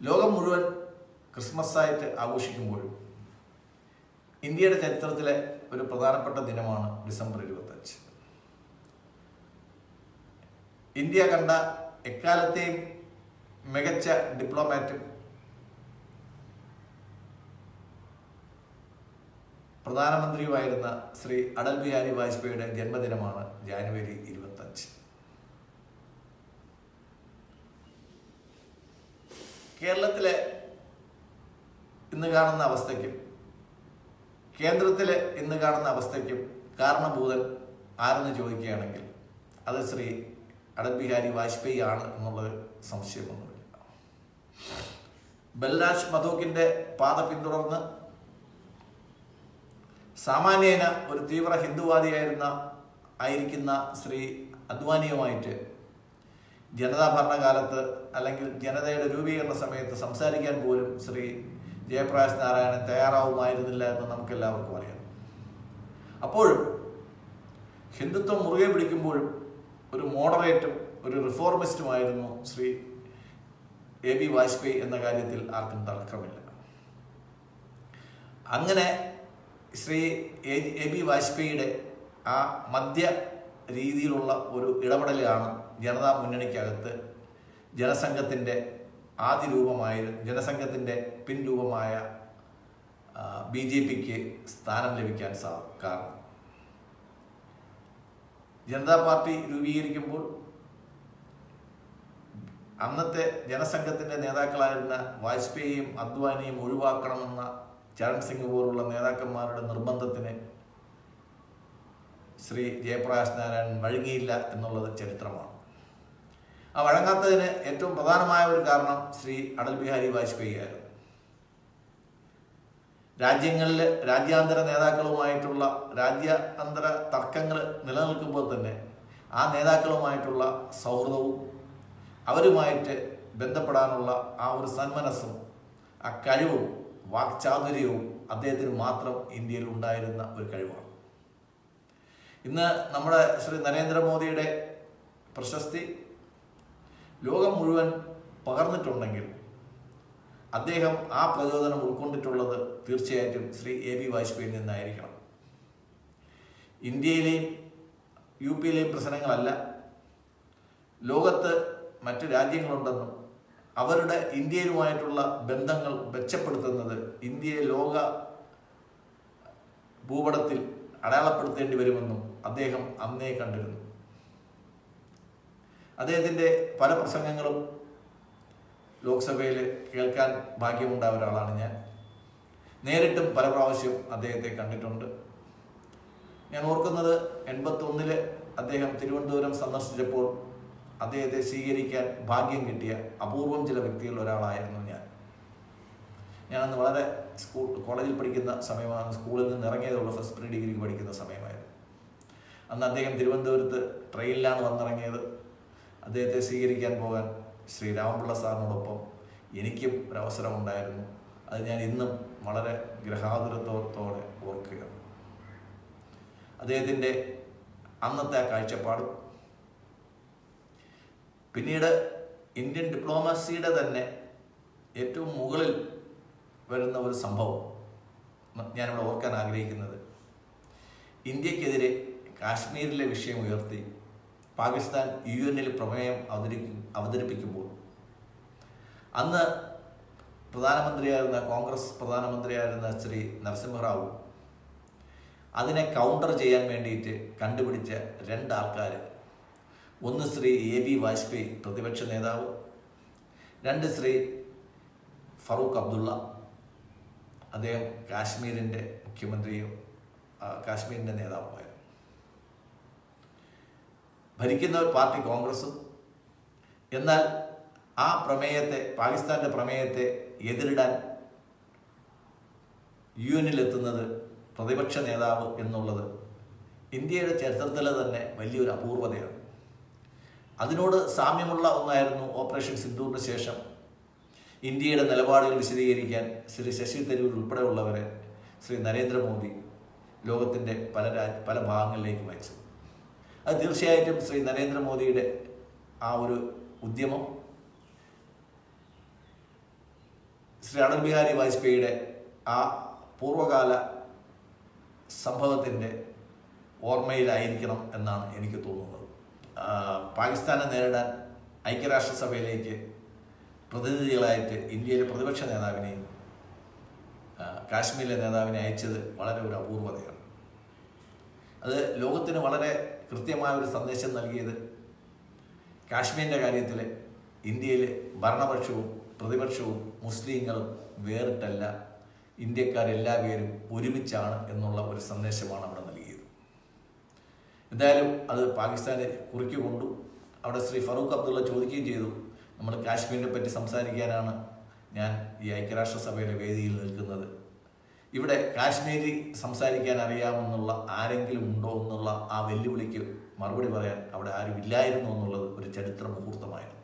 ലോകം മുഴുവൻ ക്രിസ്മസ് ആയിട്ട് ആഘോഷിക്കുമ്പോഴും ഇന്ത്യയുടെ ചരിത്രത്തിലെ ഒരു പ്രധാനപ്പെട്ട ദിനമാണ് ഡിസംബർ ഇരുപത്തഞ്ച്. ഇന്ത്യ കണ്ട എക്കാലത്തെയും മികച്ച ഡിപ്ലോമാറ്റും പ്രധാനമന്ത്രിയുമായിരുന്ന ശ്രീ അടൽ ബിഹാരി വാജ്പേയിയുടെ ജന്മദിനമാണ് ജാനുവരി ഇരുപത്തഞ്ച്. കേരളത്തിലെ ഇന്ന് കാണുന്ന അവസ്ഥയ്ക്കും കേന്ദ്രത്തിലെ ഇന്ന് കാണുന്ന അവസ്ഥയ്ക്കും കാരണഭൂതൻ ആരെന്ന് ചോദിക്കുകയാണെങ്കിൽ അത് ശ്രീ അടൽ ബിഹാരി വാജ്പേയി ആണ് എന്നുള്ളത് സംശയമൊന്നുമില്ല. ബൽരാജ് മധോക്കിന്റെ പാത പിന്തുടർന്ന് സാമാന്യേന ഒരു തീവ്ര ഹിന്ദുവാദിയായിരുന്ന ആയിരിക്കുന്ന ശ്രീ അദ്വാനിയുമായിട്ട് ജനതാ ഭരണകാലത്ത് അല്ലെങ്കിൽ ജനതയുടെ രൂപീകരണ സമയത്ത് സംസാരിക്കാൻ പോലും ശ്രീ ജയപ്രകാശ് നാരായണൻ തയ്യാറാവുമായിരുന്നില്ല എന്ന് നമുക്കെല്ലാവർക്കും അറിയാം. അപ്പോഴും ഹിന്ദുത്വം മുറുകെ പിടിക്കുമ്പോഴും ഒരു മോഡറേറ്റും ഒരു റിഫോർമിസ്റ്റുമായിരുന്നു ശ്രീ എ ബി വാജ്പേയി എന്ന കാര്യത്തിൽ ആർക്കും തർക്കമില്ല. അങ്ങനെ ശ്രീ എ ബി വാജ്പേയിയുടെ ആ മധ്യ രീതിയിലുള്ള ഒരു ഇടപെടലാണ് ജനതാ മുന്നണിക്കകത്ത് ജനസംഘത്തിന്റെ ആദ്യ രൂപമായ ജനസംഘത്തിന്റെ പിൻരൂപമായ ബി ജെ പിക്ക് സ്ഥാനം ലഭിക്കാൻ സാ കാരണം. ജനതാ പാർട്ടി രൂപീകരിക്കുമ്പോൾ അന്നത്തെ ജനസംഘത്തിന്റെ നേതാക്കളായിരുന്ന വാജ്പേയിയും അദ്വാനിയും ഒഴിവാക്കണമെന്ന ചരൺ സിംഗ് പോലുള്ള നേതാക്കന്മാരുടെ നിർബന്ധത്തിന് ശ്രീ ജയപ്രകാശ് നാരായണൻ വഴങ്ങിയില്ല എന്നുള്ളത് ചരിത്രമാണ്. ആ വഴങ്ങാത്തതിന് ഏറ്റവും പ്രധാനമായ ഒരു കാരണം ശ്രീ അടൽ ബിഹാരി വാജ്പേയി ആയിരുന്നു. രാജ്യങ്ങളിൽ രാജ്യാന്തര നേതാക്കളുമായിട്ടുള്ള രാജ്യാന്തര തർക്കങ്ങൾ നിലനിൽക്കുമ്പോൾ തന്നെ ആ നേതാക്കളുമായിട്ടുള്ള സൗഹൃദവും അവരുമായിട്ട് ബന്ധപ്പെടാനുള്ള ആ ഒരു സന്മനസ്സും ആ കഴിവും വാക്ചാതുര്യവും അദ്ദേഹത്തിന് മാത്രം ഇന്ത്യയിൽ ഉണ്ടായിരുന്ന ഒരു കഴിവാണ്. ഇന്ന് നമ്മുടെ ശ്രീ നരേന്ദ്രമോദിയുടെ പ്രശസ്തി ലോകം മുഴുവൻ പകർന്നിട്ടുണ്ടെങ്കിൽ അദ്ദേഹം ആ പ്രചോദനം ഉൾക്കൊണ്ടിട്ടുള്ളത് തീർച്ചയായിട്ടും ശ്രീ എ ബി വാജ്പേയിൽ നിന്നായിരിക്കണം. ഇന്ത്യയിലെയും യു പിയിലെയും പ്രശ്നങ്ങളല്ല. ലോകത്ത് മറ്റു രാജ്യങ്ങളുണ്ടെന്നും അവരുടെ ഇന്ത്യയിലുമായിട്ടുള്ള ബന്ധങ്ങൾ മെച്ചപ്പെടുത്തുന്നത് ഇന്ത്യയെ ലോക ഭൂപടത്തിൽ അടയാളപ്പെടുത്തേണ്ടി വരുമെന്നും അദ്ദേഹം അന്നേ കണ്ടിരുന്നു. അദ്ദേഹത്തിന്റെ പല പ്രസംഗങ്ങളും ലോക്സഭയിൽ കേൾക്കാൻ ഭാഗ്യമുണ്ടായ ഒരാളാണ് ഞാൻ. നേരിട്ടും പല പ്രാവശ്യം അദ്ദേഹത്തെ കണ്ടിട്ടുണ്ട്. ഞാൻ ഓർക്കുന്നത് എൺപത്തൊന്നിൽ അദ്ദേഹം തിരുവനന്തപുരം സന്ദർശിച്ചപ്പോൾ അദ്ദേഹത്തെ സ്വീകരിക്കാൻ ഭാഗ്യം കിട്ടിയ അപൂർവം ചില വ്യക്തികളിൽ ഒരാളായിരുന്നു ഞാൻ. ഞാനന്ന് വളരെ സ്കൂൾ കോളേജിൽ പഠിക്കുന്ന സമയമാണ് സ്കൂളിൽ നിന്ന് ഇറങ്ങിയതുള്ള ഫസ്റ്റ് പ്രീ ഡിഗ്രിക്ക് പഠിക്കുന്ന സമയമായിരുന്നു. അന്ന് അദ്ദേഹം തിരുവനന്തപുരത്ത് ട്രെയിനിലാണ് വന്നിറങ്ങിയത്. അദ്ദേഹത്തെ സ്വീകരിക്കാൻ പോകാൻ ശ്രീ രാമപിള്ള സാറിനോടൊപ്പം എനിക്കും ഒരവസരം ഉണ്ടായിരുന്നു അത് ഞാൻ ഇന്നും വളരെ ഗ്രഹാതുരത്വത്തോടെ ഓർക്കുകയാണ്. അദ്ദേഹത്തിന്റെ അന്നത്തെ ആ കാഴ്ചപ്പാടും പിന്നീട് ഇന്ത്യൻ ഡിപ്ലോമസിയുടെ തന്നെ ഏറ്റവും മുകളിൽ വരുന്ന ഒരു സംഭവം ഞാനിവിടെ ഓർക്കാൻ ആഗ്രഹിക്കുന്നത്. ഇന്ത്യക്കെതിരെ കാശ്മീരിലെ വിഷയം ഉയർത്തി പാകിസ്ഥാൻ യു എന്നിൽ പ്രമേയം അവതരിക്കും അവതരിപ്പിക്കുമ്പോൾ. അന്ന് പ്രധാനമന്ത്രിയായിരുന്ന കോൺഗ്രസ് പ്രധാനമന്ത്രിയായിരുന്ന ശ്രീ നരസിംഹറാവു അതിനെ കൗണ്ടർ ചെയ്യാൻ വേണ്ടിയിട്ട് കണ്ടുപിടിച്ച രണ്ടാൾക്കാർ ഒന്ന് ശ്രീ എ ബി വാജ്പേയി പ്രതിപക്ഷ നേതാവ്. രണ്ട് ശ്രീ ഫറൂഖ് അബ്ദുള്ള അദ്ദേഹം കാശ്മീരിന്റെ മുഖ്യമന്ത്രിയും കാശ്മീരിന്റെ നേതാവുമായിരുന്നു. ഭരിക്കുന്ന പാർട്ടി കോൺഗ്രസും. എന്നാൽ ആ പ്രമേയത്തെ പാകിസ്ഥാന്റെ പ്രമേയത്തെ എതിരിടാൻ യു എന്നിലെത്തുന്നത് പ്രതിപക്ഷ നേതാവ് എന്നുള്ളത് ഇന്ത്യയുടെ ചരിത്രത്തിലെ തന്നെ വലിയൊരു അപൂർവതയാണ്. അതിനോട് സാമ്യമുള്ള ഒന്നായിരുന്നു ഓപ്പറേഷൻ സിന്ധുവിന് ശേഷം ഇന്ത്യയുടെ നിലപാടുകൾ വിശദീകരിക്കാൻ ശ്രീ ശശി തരൂർ ഉൾപ്പെടെയുള്ളവരെ ശ്രീ നരേന്ദ്രമോദി ലോകത്തിന്റെ പല രാജ് പല ഭാഗങ്ങളിലേക്ക് അയച്ചു അത് തീർച്ചയായിട്ടും ശ്രീ നരേന്ദ്രമോദിയുടെ ആ ഒരു ഉദ്യമം ശ്രീ അടൽ ബിഹാരി വാജ്പേയിയുടെ ആ പൂർവകാല സംഭവത്തിന്റെ ഓർമ്മയിലായിരിക്കണം എന്നാണ് എനിക്ക് തോന്നുന്നത്. പാകിസ്ഥാനെ നേരിടാൻ ഐക്യരാഷ്ട്രസഭയിലേക്ക് പ്രതിനിധികളായിട്ട് ഇന്ത്യയിലെ പ്രതിപക്ഷ നേതാവിനെയും കാശ്മീരിലെ നേതാവിനെ അയച്ചത് വളരെ ഒരു അപൂർവതയാണ്. അത് ലോകത്തിന് വളരെ കൃത്യമായ ഒരു സന്ദേശം നൽകിയത് കാശ്മീരിന്റെ കാര്യത്തിൽ ഇന്ത്യയിൽ ഭരണപക്ഷവും പ്രതിപക്ഷവും മുസ്ലിങ്ങളും വേറിട്ടല്ല. ഇന്ത്യക്കാരെല്ലാവരും ഒരുമിച്ചാണ് എന്നുള്ള ഒരു സന്ദേശമാണ് അവിടെ നൽകിയത്. എന്തായാലും അത് പാകിസ്ഥാനെ കുറിക്കൊണ്ടു അവിടെ ശ്രീ ഫറൂഖ് അബ്ദുള്ള ചോദിക്കുകയും ചെയ്തു നമ്മൾ കാശ്മീരിനെ പറ്റി സംസാരിക്കാനാണ് ഞാൻ ഈ ഐക്യരാഷ്ട്രസഭയുടെ വേദിയിൽ നിൽക്കുന്നത്. ഇവിടെ കാശ്മീരി സംസാരിക്കാൻ അറിയാമെന്നുള്ള ആരെങ്കിലും ഉണ്ടോ എന്നുള്ള ആ വെല്ലുവിളിക്ക് മറുപടി പറയാൻ അവിടെ ആരും ഇല്ലായിരുന്നു എന്നുള്ളത് ഒരു ചരിത്ര മുഹൂർത്തമായിരുന്നു.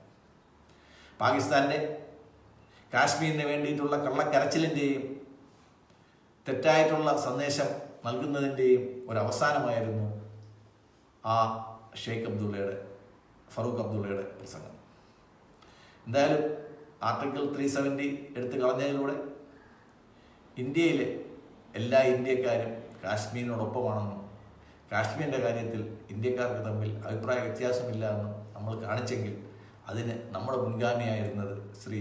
പാകിസ്ഥാന്റെ കാശ്മീരിന് വേണ്ടിയിട്ടുള്ള കള്ളക്കരച്ചിലിന്റെയും തെറ്റായിട്ടുള്ള സന്ദേശം നൽകുന്നതിന്റെയും ഒരവസാനമായിരുന്നു ആ ഷെയ്ഖ് അബ്ദുള്ളയുടെ ഫറൂഖ് അബ്ദുള്ളയുടെ പ്രസംഗം. എന്തായാലും ആർട്ടിക്കിൾ ത്രീ സെവന്റി എടുത്തു കളഞ്ഞതിലൂടെ ഇന്ത്യയിലെ എല്ലാ ഇന്ത്യക്കാരും കാശ്മീരിനോടൊപ്പമാണെന്നും കാശ്മീരിന്റെ കാര്യത്തിൽ ഇന്ത്യക്കാർക്ക് തമ്മിൽ അഭിപ്രായ വ്യത്യാസമില്ല എന്നും നമ്മൾ കാണിച്ചെങ്കിൽ അതിന് നമ്മുടെ മുൻഗാമിയായിരുന്നത് ശ്രീ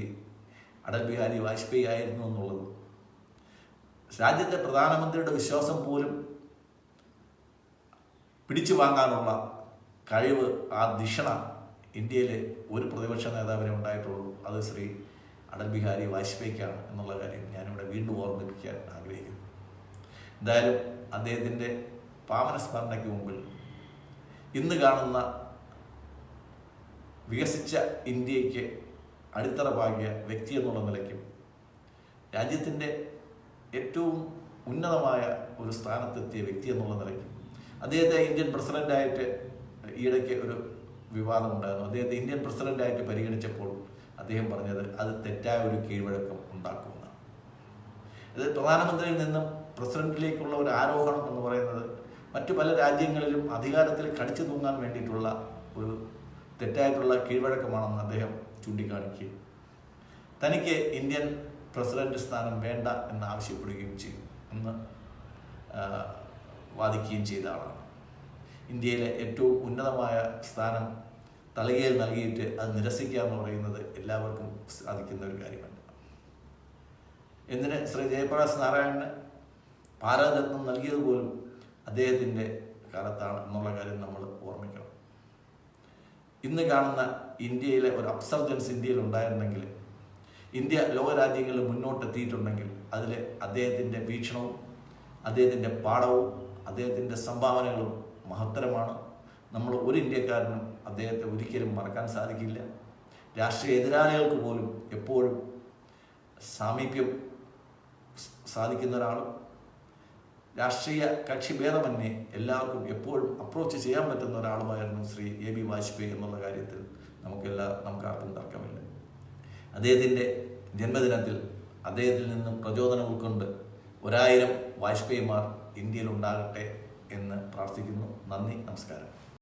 അടൽ ബിഹാരി വാജ്പേയി ആയിരുന്നു എന്നുള്ളത്. രാജ്യത്തെ പ്രധാനമന്ത്രിയുടെ വിശ്വാസം പോലും പിടിച്ചു വാങ്ങാനുള്ള കഴിവ് ആ ധിഷണ ഇന്ത്യയിലെ ഒരു പ്രതിപക്ഷ നേതാവിനെ ഉണ്ടായിട്ടുള്ളൂ. അത് ശ്രീ അടൽ ബിഹാരി വാജ്പേയിക്കാണ് എന്നുള്ള കാര്യം ഞാനിവിടെ വീണ്ടും ഓർമ്മിപ്പിക്കാൻ ആഗ്രഹിക്കുന്നു. എന്തായാലും അദ്ദേഹത്തിന്റെ പാമനസ്മരണയ്ക്ക് മുമ്പിൽ ഇന്ന് കാണുന്ന വികസിച്ച ഇന്ത്യയ്ക്ക് അടിത്തറ പാകിയ വ്യക്തി എന്നുള്ള നിലയ്ക്കും രാജ്യത്തിന്റെ ഏറ്റവും ഉന്നതമായ ഒരു സ്ഥാനത്തെത്തിയ വ്യക്തി എന്നുള്ള നിലയ്ക്കും അദ്ദേഹത്തെ ഇന്ത്യൻ പ്രസിഡന്റായിട്ട് ഈയിടയ്ക്ക് ഒരു വിവാദമുണ്ടായിരുന്നു. അദ്ദേഹത്തെ ഇന്ത്യൻ പ്രസിഡന്റായിട്ട് പരിഗണിച്ചപ്പോൾ അദ്ദേഹം പറഞ്ഞത് അത് തെറ്റായ ഒരു കീഴ്വഴക്കം ഉണ്ടാക്കുമെന്നാണ്. ഇത് പ്രധാനമന്ത്രിയിൽ നിന്നും പ്രസിഡന്റിലേക്കുള്ള ഒരു ആരോഹണം എന്ന് പറയുന്നത് മറ്റു പല രാജ്യങ്ങളിലും അധികാരത്തിൽ കടിച്ചു തൂങ്ങാൻ വേണ്ടിയിട്ടുള്ള ഒരു തെറ്റായിട്ടുള്ള കീഴ്വഴക്കമാണെന്ന് അദ്ദേഹം ചൂണ്ടിക്കാണിക്കുകയും തനിക്ക് ഇന്ത്യൻ പ്രസിഡന്റ് സ്ഥാനം വേണ്ട എന്ന് ആവശ്യപ്പെടുകയും ചെയ്യും എന്ന് വാദിക്കുകയും ചെയ്ത ആളാണ്. ഇന്ത്യയിലെ ഏറ്റവും ഉന്നതമായ സ്ഥാനം തളികയിൽ നൽകിയിട്ട് അത് നിരസിക്കുക എന്ന് പറയുന്നത് എല്ലാവർക്കും സാധിക്കുന്ന ഒരു കാര്യമല്ല. എന്തിന് ശ്രീ ജയപ്രകാശ് നാരായണന് ഭാരതരത്നം നൽകിയത് പോലും അദ്ദേഹത്തിന്റെ കാലത്താണ് എന്നുള്ള കാര്യം നമ്മൾ ഓർമ്മിക്കണം. ഇന്ന് കാണുന്ന ഇന്ത്യയിലെ ഒരു അബ്സർജൻസ് ഇന്ത്യയിൽ ഉണ്ടായിരുന്നെങ്കിൽ ഇന്ത്യ ലോകരാജ്യങ്ങളിൽ മുന്നോട്ടെത്തിയിട്ടുണ്ടെങ്കിൽ അതിൽ അദ്ദേഹത്തിന്റെ വീക്ഷണവും അദ്ദേഹത്തിന്റെ പാഠവും അദ്ദേഹത്തിന്റെ സംഭാവനകളും മഹത്തരമാണ്. നമ്മൾ ഒരു ഇന്ത്യക്കാരനും അദ്ദേഹത്തെ ഒരിക്കലും മറക്കാൻ സാധിക്കില്ല. രാഷ്ട്രീയ എതിരാളികൾക്ക് പോലും എപ്പോഴും സാമീപ്യം സാധിക്കുന്ന ഒരാളും. രാഷ്ട്രീയ കക്ഷി ഭേദമന്യേ എല്ലാവർക്കും എപ്പോഴും അപ്രോച്ച് ചെയ്യാൻ പറ്റുന്ന ഒരാളുമായിരുന്നു ശ്രീ എ ബി വാജ്പേയി എന്നുള്ള കാര്യത്തിൽ നമുക്കെല്ലാ നമുക്കാർക്കും തർക്കമില്ല. അദ്ദേഹത്തിന്റെ ജന്മദിനത്തിൽ അദ്ദേഹത്തിൽ നിന്നും പ്രചോദനം ഉൾക്കൊണ്ട് ഒരായിരം വാജ്പേയിമാർ ഇന്ത്യയിൽ ഉണ്ടാകട്ടെ എന്ന് പ്രാർത്ഥിക്കുന്നു. നന്ദി നമസ്കാരം.